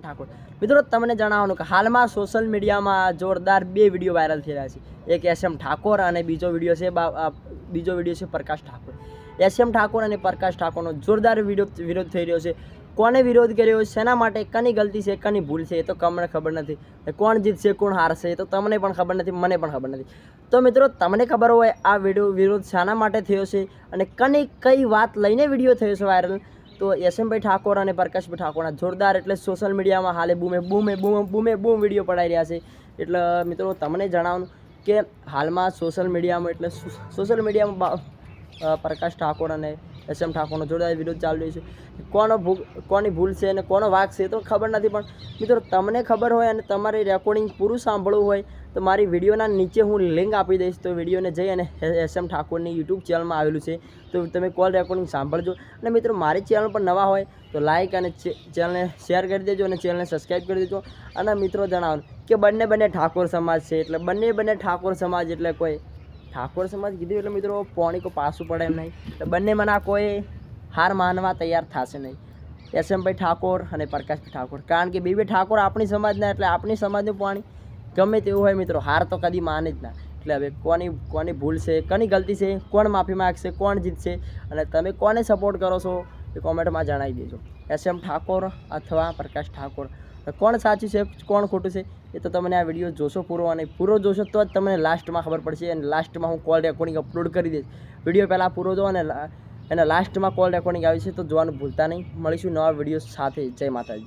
ઠાકોર. મિત્રો, તમને જણાવવાનું કે હાલમાં સોશિયલ મીડિયામાં જોરદાર બે વીડિયો વાયરલ થઈ રહ્યા છે. એક એસ એમ ઠાકોર અને બીજો વીડિયો છે બીજો વીડિયો છે પ્રકાશ ઠાકોર. એસ એમ ઠાકોર અને પ્રકાશ ઠાકોરનો જોરદાર વિરોધ વિરોધ થઈ રહ્યો છે. કોને વિરોધ કર્યો? શેના માટે? કની ગલતી છે? કની ભૂલ છે? એ તો તમને ખબર નથી. કોણ જીતશે? કોણ હારશે? એ તો તમને પણ ખબર નથી, મને પણ ખબર નથી. તો મિત્રો, તમને ખબર હોય આ વીડિયો વિરોધ શાના માટે થયો છે? અને કની કઈ વાત લઈને વીડિયો થયો છે વાયરલ તો યશમભાઈ ઠાકોર અને પ્રકાશભાઈ ઠાકોરના જોરદાર એટલે સોશિયલ મીડિયામાં હાલે બૂમે બૂમે બૂમે બૂમે બૂમ વીડિયો પડાવી રહ્યા છે. એટલે, મિત્રો, તમને જણાવવાનું કે હાલમાં સોશિયલ મીડિયામાં એટલે સોશિયલ મીડિયામાં પ્રકાશ ઠાકોર અને એસ એમ ઠાકોરનો જોરદાર વિરોધ ચાલી રહ્યો છે. કોનો ભૂ, કોની ભૂલ છે અને કોનો વાક છે તો ખબર નથી, પણ મિત્રો, તમને ખબર હોય અને તમારે રેકોર્ડિંગ પૂરું સાંભળવું હોય તો મારી વિડીયોના નીચે હું લિંક આપી દઈશ, તો વિડીયોને જઈ અને એસ એમ ઠાકોરની યુટ્યુબ ચેનલમાં આવેલું છે. તો તમે કોલ રેકોર્ડિંગ સાંભળજો. અને મિત્રો, મારી ચેનલ પર નવા હોય, તો લાઇક અને ચેનલને શેર કરી દેજો અને ચેનલને સબસ્ક્રાઈબ કરી દેજો. અને મિત્રો જણાવો કે બંને બંને ઠાકોર સમાજ છે, એટલે બંને બંને ઠાકોર સમાજ એટલે કોઈ. ઠાકોર સમાજ કીધું એટલે મિત્રો પોણી કો પાછું પડે એમ નહીં. એટલે બંનેમાંના કોઈ હાર માનવા તૈયાર થશે નહીં. એસએમભાઈ ઠાકોર અને પ્રકાશભાઈ ઠાકોર. કારણ કે બે બે ઠાકોર આપણી સમાજના, એટલે આપણી સમાજનું પાણી ગમે તેવું હોય મિત્રો, હાર તો કદી માને જ ના. એટલે હવે કોની કોની ભૂલ છે, કોની ગલતી છે, કોણ માફી માગશે, કોણ જીતશે, અને તમે કોને સપોર્ટ કરો છો એ કોમેન્ટમાં જણાવી દેજો. એસ એમ ઠાકોર અથવા પ્રકાશ ઠાકોર. કોણ સાચું છે, કોણ ખોટું છે, એ તો તમને આ વીડિયો જોશો પૂરો, અને પૂરો જોશો તો જ તમને લાસ્ટમાં ખબર પડશે, અને લાસ્ટમાં હું કોલ રેકોર્ડિંગ અપલોડ કરી દઈશ. વીડિયો પહેલાં પૂરો જો અને એના લાસ્ટમાં કોલ રેકોર્ડિંગ આવી છે, તો જોવાનું ભૂલતા નહીં. મળીશું નવા વીડિયો સાથે. જય માતાજી.